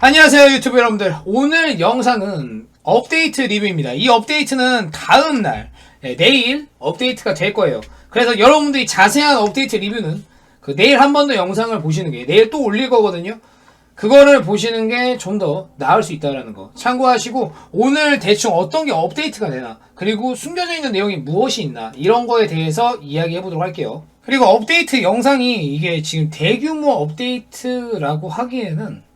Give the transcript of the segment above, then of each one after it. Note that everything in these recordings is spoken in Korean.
안녕하세요 유튜브 여러분들. 오늘 영상은 업데이트 리뷰입니다. 이 업데이트는 다음날 네, 내일 업데이트가 될 거예요. 그래서 여러분들이 자세한 업데이트 리뷰는 그 내일 한 번 더 영상을 보시는 게 내일 또 올릴 거거든요. 그거를 보시는 게 좀 더 나을 수 있다라는 거. 참고하시고 오늘 대충 어떤 게 업데이트가 되나 그리고 숨겨져 있는 내용이 무엇이 있나 이런 거에 대해서 이야기해 보도록 할게요. 그리고 업데이트 영상이 이게 지금 대규모 업데이트라고 하기에는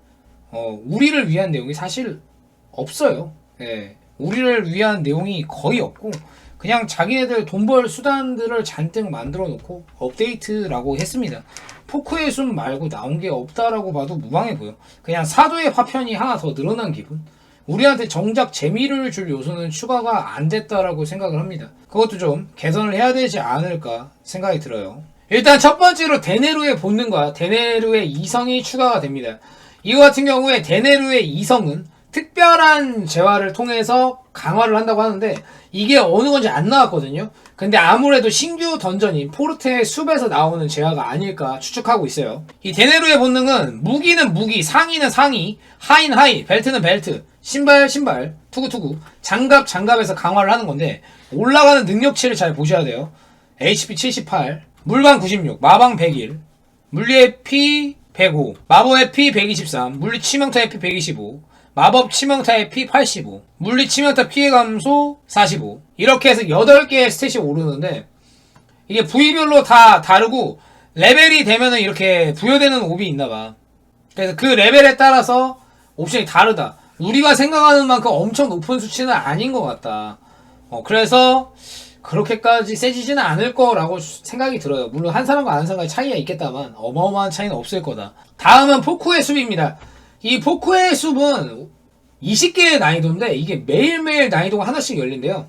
어, 우리를 위한 내용이 사실 없어요. 예. 우리를 위한 내용이 거의 없고, 그냥 자기네들 돈 벌 수단들을 잔뜩 만들어 놓고 업데이트라고 했습니다. 포크의 숨 말고 나온 게 없다라고 봐도 무방해 보여. 그냥 사도의 파편이 하나 더 늘어난 기분? 우리한테 정작 재미를 줄 요소는 추가가 안 됐다라고 생각을 합니다. 그것도 좀 개선을 해야 되지 않을까 생각이 들어요. 일단 첫 번째로 데네루의 본능과 데네루의 이성이 추가가 됩니다. 이거 같은 경우에 데네루의 이성은 특별한 재화를 통해서 강화를 한다고 하는데 이게 어느 건지 안 나왔거든요. 근데 아무래도 신규 던전인 포르테의 숲에서 나오는 재화가 아닐까 추측하고 있어요. 이 데네루의 본능은 무기는 무기, 상의는 상의, 하인 하이, 벨트는 벨트, 신발 신발, 투구 투구, 장갑 장갑에서 강화를 하는 건데 올라가는 능력치를 잘 보셔야 돼요. HP 78, 물방 96, 마방 101, 물리의 피 105, 마법의 피 123, 물리 치명타의 피 125, 마법 치명타의 피 85, 물리 치명타 피해 감소 45. 이렇게 해서 8개의 스탯이 오르는데 이게 부위별로 다 다르고 레벨이 되면은 이렇게 부여되는 옵이 있나봐. 그래서 그 레벨에 따라서 옵션이 다르다. 우리가 생각하는 만큼 엄청 높은 수치는 아닌 것 같다. 어, 그래서 그렇게까지 세지지는 않을 거라고 생각이 들어요. 물론 한 사람과 한 사람과의 차이가 있겠다만 어마어마한 차이는 없을 거다. 다음은 포크의 숲입니다. 이 포크의 숲은 20개의 난이도인데 이게 매일매일 난이도가 하나씩 열린대요.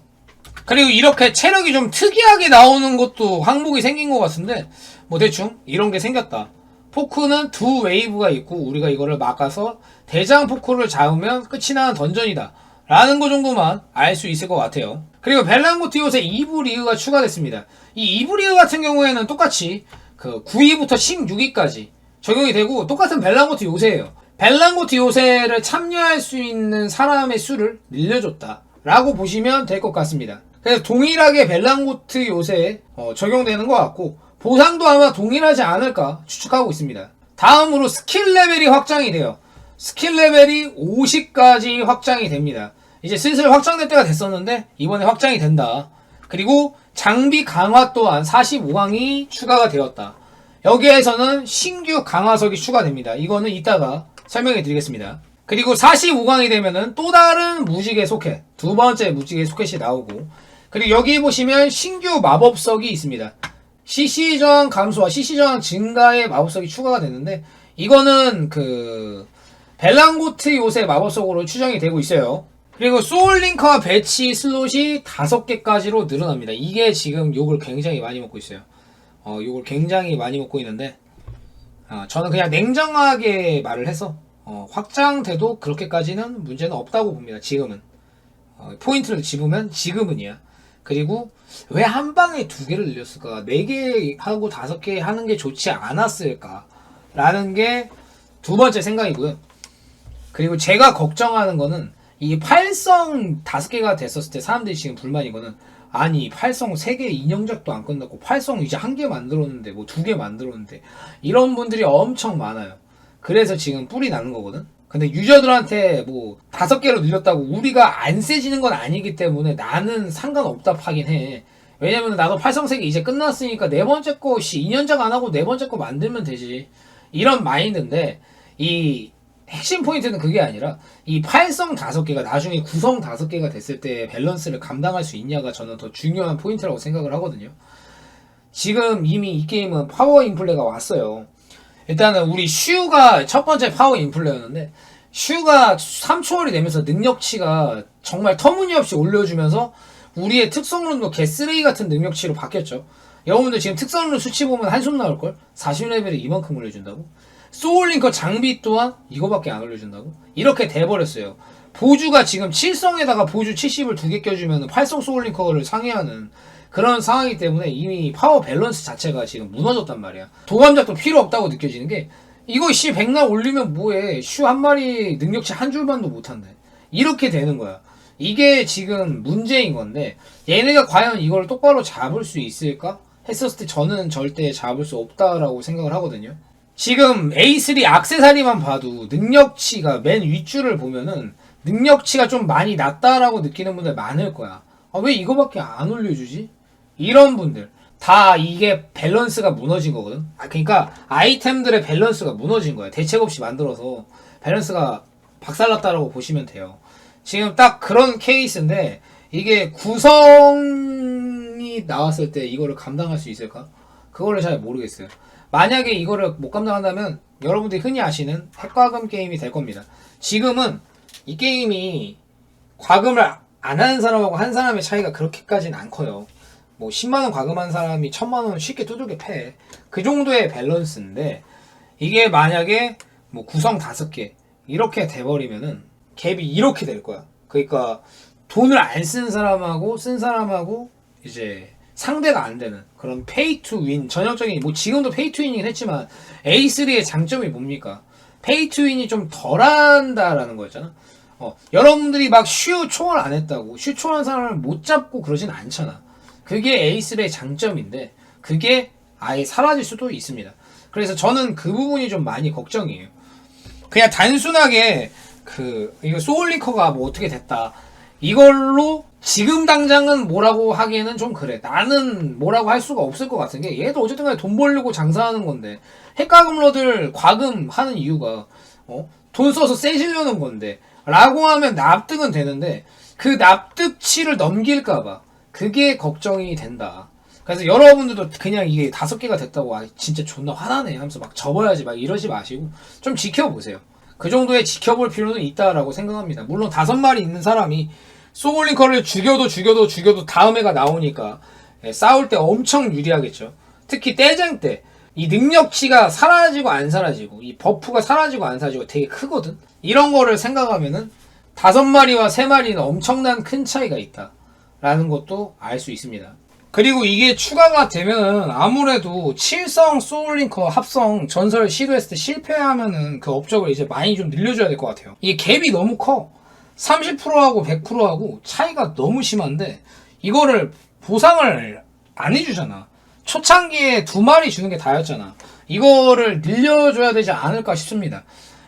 그리고 이렇게 체력이 좀 특이하게 나오는 것도 항목이 생긴 것 같은데 뭐 대충 이런 게 생겼다. 포크는 두 웨이브가 있고 우리가 이거를 막아서 대장 포크를 잡으면 끝이 나는 던전이다. 라는 거 정도만 알 수 있을 것 같아요. 그리고 벨랑고티옷에 2부 리그가 추가됐습니다. 이 2부 리그 같은 경우에는 똑같이 그 9위부터 16위까지 적용이 되고 똑같은 벨랑고티 요새예요. 벨랑고티 요새를 참여할 수 있는 사람의 수를 늘려줬다. 라고 보시면 될 것 같습니다. 그래서 동일하게 벨랑고트 요새에 어, 적용되는 것 같고 보상도 아마 동일하지 않을까 추측하고 있습니다. 다음으로 스킬 레벨이 확장이 돼요. 스킬 레벨이 50까지 확장이 됩니다. 이제 슬슬 확장될 때가 됐었는데 이번에 확장이 된다. 그리고 장비 강화 또한 45강이 추가가 되었다. 여기에서는 신규 강화석이 추가됩니다. 이거는 이따가 설명해 드리겠습니다. 그리고 45강이 되면은 또 다른 무지개 소켓, 두 번째 무지개 소켓이 나오고, 그리고 여기 보시면 신규 마법석이 있습니다. CC 저항 감소와 CC 저항 증가의 마법석이 추가가 되는데, 이거는 그, 벨랑고트 요새 마법석으로 추정이 되고 있어요. 그리고 소울링커와 배치 슬롯이 5개까지로 늘어납니다. 이게 지금 욕을 굉장히 많이 먹고 있어요. 어, 욕을 굉장히 많이 먹고 있는데, 어, 저는 그냥 냉정하게 말을 해서, 어, 확장돼도 그렇게까지는 문제는 없다고 봅니다. 지금은. 어, 포인트를 집으면 지금은이야. 그리고 왜 한 방에 두 개를 늘렸을까? 네 개 하고 다섯 개 하는 게 좋지 않았을까? 라는 게 두 번째 생각이고요. 그리고 제가 걱정하는 거는 이 활성 다섯 개가 됐었을 때 사람들이 지금 불만이 거는 아니 활성 세 개 인형작도 안 끝났고 활성 이제 한 개 만들었는데 뭐 두 개 만들었는데 이런 분들이 엄청 많아요. 그래서 지금 뿔이 나는 거거든. 근데 유저들한테 뭐 다섯 개로 늘렸다고 우리가 안 세지는 건 아니기 때문에 나는 상관없다 하긴 해. 왜냐면 나도 팔성색이 이제 끝났으니까 네 번째 거, 씨, 2년작 안 하고 네 번째 거 만들면 되지. 이런 마인드인데, 이 핵심 포인트는 그게 아니라, 이 팔성 다섯 개가 나중에 구성 다섯 개가 됐을 때 밸런스를 감당할 수 있냐가 저는 더 중요한 포인트라고 생각을 하거든요. 지금 이미 이 게임은 파워 인플레가 왔어요. 일단은 우리 슈가 첫 번째 파워 인플레였는데 슈가 3초월이 되면서 능력치가 정말 터무니없이 올려주면서 우리의 특성룬도 개쓰레기 같은 능력치로 바뀌었죠. 여러분들 지금 특성룬 수치 보면 한숨 나올걸? 40레벨에 이만큼 올려준다고? 소울링커 장비 또한 이거밖에 안 올려준다고? 이렇게 돼버렸어요. 보주가 지금 7성에다가 보주 70을 두 개 껴주면 8성 소울링커를 상회하는 그런 상황이기 때문에 이미 파워 밸런스 자체가 지금 무너졌단 말이야. 도감작도 필요 없다고 느껴지는 게 이거 씨 백날 올리면 뭐해 슈 한 마리 능력치 한 줄만도 못한대 이렇게 되는 거야 이게 지금 문제인 건데 얘네가 과연 이걸 똑바로 잡을 수 있을까 했었을 때 저는 절대 잡을 수 없다라고 생각을 하거든요 지금 A3 악세사리만 봐도 능력치가 맨 윗줄을 보면은 능력치가 좀 많이 낮다라고 느끼는 분들 많을 거야 아, 왜 이거밖에 안 올려주지 이런 분들 다 이게 밸런스가 무너진 거거든. 아, 그러니까 아이템들의 밸런스가 무너진 거야. 대책 없이 만들어서 밸런스가 박살났다라고 보시면 돼요. 지금 딱 그런 케이스인데 이게 구성이 나왔을 때 이거를 감당할 수 있을까? 그거를 잘 모르겠어요. 만약에 이거를 못 감당한다면 여러분들이 흔히 아시는 핵과금 게임이 될 겁니다. 지금은 이 게임이 과금을 안 하는 사람하고 한 사람의 차이가 그렇게까지는 안 커요. 뭐 10만원 과금한 사람이 1000만원 쉽게 두들겨 패. 그 정도의 밸런스인데, 이게 만약에 뭐 구성 5개, 이렇게 돼버리면은 갭이 이렇게 될 거야. 그러니까 돈을 안 쓴 사람하고 쓴 사람하고 이제 상대가 안 되는 그런 페이 투 윈, 전형적인, 뭐 지금도 페이 투 윈이긴 했지만 A3의 장점이 뭡니까? 페이 투 윈이 좀 덜한다라는 거였잖아. 어, 여러분들이 막 슈 초월 안 했다고, 슈 초월한 사람을 못 잡고 그러진 않잖아. 그게 A3의 장점인데 그게 아예 사라질 수도 있습니다. 그래서 저는 그 부분이 좀 많이 걱정이에요. 그냥 단순하게 그 이거 소울링커가 뭐 어떻게 됐다 이걸로 지금 당장은 뭐라고 하기에는 좀 그래. 나는 뭐라고 할 수가 없을 것 같은 게 얘도 어쨌든 간에 돈 벌려고 장사하는 건데 핵과금러들 과금 하는 이유가 어? 돈 써서 세지려는 건데 라고 하면 납득은 되는데 그 납득치를 넘길까봐 그게 걱정이 된다. 그래서 여러분들도 그냥 이게 다섯 개가 됐다고 아 진짜 존나 화나네 하면서 막 접어야지 막 이러지 마시고 좀 지켜보세요. 그 정도의 지켜볼 필요는 있다라고 생각합니다. 물론 다섯 마리 있는 사람이 소울링커를 죽여도 죽여도 죽여도 다음 해가 나오니까 예, 싸울 때 엄청 유리하겠죠. 특히 떼쟁 때 이 능력치가 사라지고 안 사라지고 이 버프가 사라지고 안 사라지고 되게 크거든. 이런 거를 생각하면은 다섯 마리와 세 마리는 엄청난 큰 차이가 있다. 라는 것도 알 수 있습니다. 그리고 이게 추가가 되면 아무래도 칠성 소울링커 합성 전설 시도했을 때 실패하면은 그 업적을 이제 많이 좀 늘려줘야 될 것 같아요. 이게 갭이 너무 커. 30%하고 100%하고 차이가 너무 심한데 이거를 보상을 안 해주잖아. 초창기에 두 마리 주는 게 다였잖아. 이거를 늘려줘야 되지 않을까 싶습니다.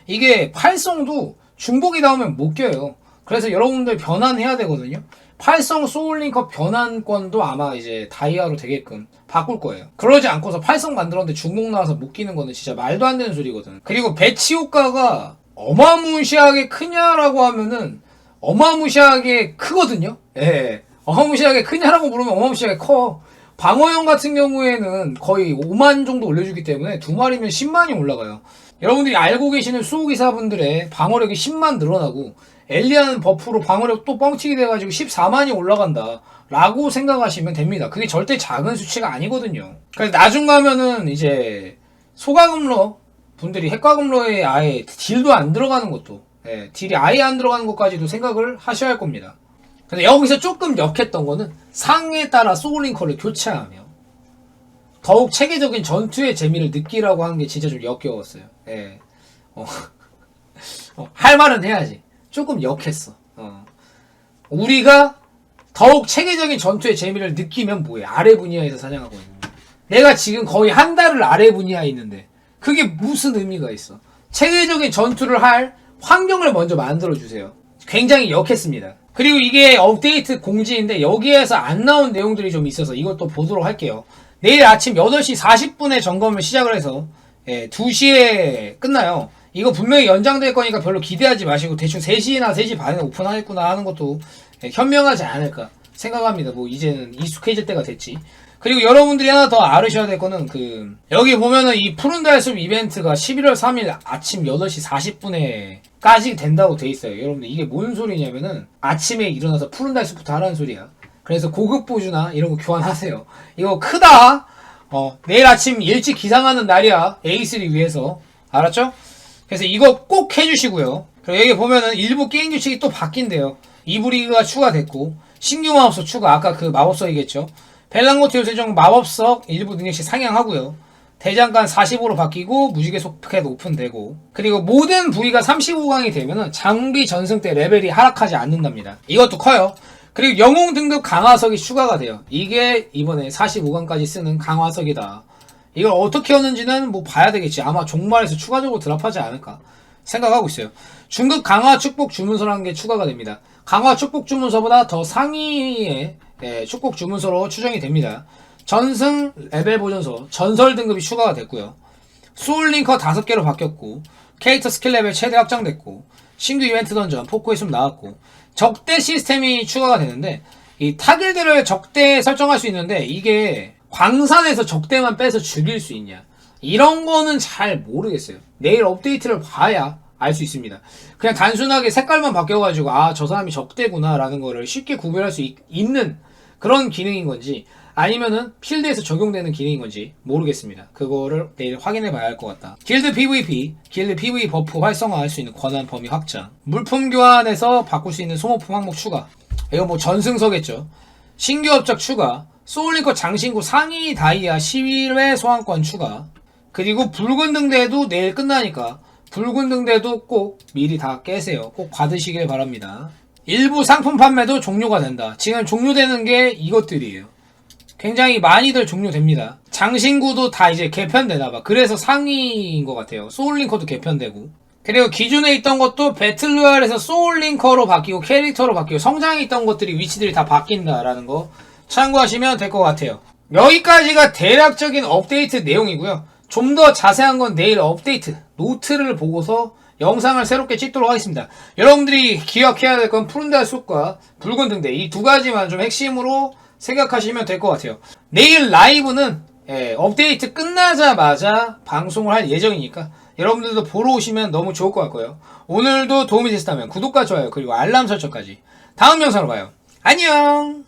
이게 팔성도 중복이 나오면 못 껴요. 그래서 여러분들 변환해야 되거든요. 팔성 소울링커 변환권도 아마 이제 다이아로 되게끔 바꿀 거예요. 그러지 않고서 팔성 만들었는데 중복 나와서 못 끼는 거는 진짜 말도 안 되는 소리거든. 그리고 배치 효과가 어마무시하게 크냐라고 하면은 어마무시하게 크거든요. 예. 어마무시하게 크냐라고 물으면 어마무시하게 커. 방어용 같은 경우에는 거의 5만 정도 올려주기 때문에 두 마리면 10만이 올라가요. 여러분들이 알고 계시는 수호기사분들의 방어력이 10만 늘어나고 엘리아는 버프로 방어력 또 뻥치게 돼가지고 14만이 올라간다. 라고 생각하시면 됩니다. 그게 절대 작은 수치가 아니거든요. 그래서 나중 가면은 이제 소가금러 분들이 핵과금러에 아예 딜도 안 들어가는 것도, 예, 딜이 아예 안 들어가는 것까지도 생각을 하셔야 할 겁니다. 근데 여기서 조금 역했던 거는 상에 따라 소울링커를 교체하며 더욱 체계적인 전투의 재미를 느끼라고 하는 게 진짜 좀 역겨웠어요. 예. 어. 어, 할 말은 해야지. 조금 역했어. 어. 우리가 더욱 체계적인 전투의 재미를 느끼면 뭐해? 아래 분야에서 사냥하고 있는. 내가 지금 거의 한 달을 아래 분야에 있는데 그게 무슨 의미가 있어? 체계적인 전투를 할 환경을 먼저 만들어 주세요. 굉장히 역했습니다. 그리고 이게 업데이트 공지인데 여기에서 안 나온 내용들이 좀 있어서 이것도 보도록 할게요. 내일 아침 8시 40분에 점검을 시작을 해서 예, 2시에 끝나요. 이거 분명히 연장될 거니까 별로 기대하지 마시고 대충 3시나 3시 반에 오픈하겠구나 하는 것도 예, 현명하지 않을까 생각합니다. 뭐 이제는 익숙해질 때가 됐지. 그리고 여러분들이 하나 더 알으셔야 될 거는 그 여기 보면은 이 푸른 달숲 이벤트가 11월 3일 아침 8시 40분에 까지 된다고 돼 있어요. 여러분들 이게 뭔 소리냐면은 아침에 일어나서 푸른 달숲부터 하라는 소리야. 그래서 고급 보주나 이런 거 교환하세요. 이거 크다. 어, 내일 아침 일찍 기상하는 날이야. A3 위해서. 알았죠? 그래서 이거 꼭 해주시고요. 그리고 여기 보면은 일부 게임 규칙이 또 바뀐대요. 이브리그가 추가됐고 신규 마법석 추가 아까 그 마법석이겠죠. 벨랑고트 요새정 마법석 일부 능력치 상향하고요. 대장간 45로 바뀌고 무지개 소켓 오픈되고 그리고 모든 부위가 35강이 되면은 장비 전승 때 레벨이 하락하지 않는답니다. 이것도 커요. 그리고 영웅 등급 강화석이 추가가 돼요. 이게 이번에 45강까지 쓰는 강화석이다. 이걸 어떻게 하는지는 뭐 봐야 되겠지. 아마 종말에서 추가적으로 드랍하지 않을까 생각하고 있어요. 중급 강화 축복 주문서라는 게 추가가 됩니다. 강화 축복 주문서보다 더 상위의 예, 축복 주문서로 추정이 됩니다. 전승 레벨 보존서 전설 등급이 추가가 됐고요. 소울링커 5개로 바뀌었고 캐릭터 스킬 레벨 최대 확장됐고 신규 이벤트 던전 포코의 숨 나왔고 적대 시스템이 추가가 되는데 이 타길들을 적대 설정할 수 있는데 이게 광산에서 적대만 빼서 죽일 수 있냐 이런 거는 잘 모르겠어요 내일 업데이트를 봐야 알 수 있습니다 그냥 단순하게 색깔만 바뀌어가지고 아 저 사람이 적대구나 라는 거를 쉽게 구별할 수 있, 있는 그런 기능인 건지 아니면은 필드에서 적용되는 기능인 건지 모르겠습니다. 그거를 내일 확인해 봐야 할 것 같다. 길드 PVP, 길드 PV 버프 활성화할 수 있는 권한 범위 확장, 물품 교환에서 바꿀 수 있는 소모품 항목 추가. 이거 뭐 전승서겠죠. 신규 업적 추가, 소울링커 장신구 상위 다이아 11회 소환권 추가, 그리고 붉은 등대도 내일 끝나니까 붉은 등대도 꼭 미리 다 깨세요. 꼭 받으시길 바랍니다. 일부 상품 판매도 종료가 된다. 지금 종료되는 게 이것들이에요. 굉장히 많이들 종료됩니다. 장신구도 다 이제 개편되나봐. 그래서 상위인 것 같아요. 소울링커도 개편되고. 그리고 기존에 있던 것도 배틀로얄에서 소울링커로 바뀌고 캐릭터로 바뀌고 성장에 있던 것들이 위치들이 다 바뀐다라는 거 참고하시면 될 것 같아요. 여기까지가 대략적인 업데이트 내용이고요. 좀 더 자세한 건 내일 업데이트 노트를 보고서 영상을 새롭게 찍도록 하겠습니다. 여러분들이 기억해야 될 건 푸른 달 숲과 붉은 등대 이 두 가지만 좀 핵심으로 생각하시면 될 것 같아요. 내일 라이브는 예, 업데이트 끝나자마자 방송을 할 예정이니까 여러분들도 보러 오시면 너무 좋을 것 같고요. 오늘도 도움이 됐다면 구독과 좋아요 그리고 알람 설정까지 다음 영상으로 봐요. 안녕!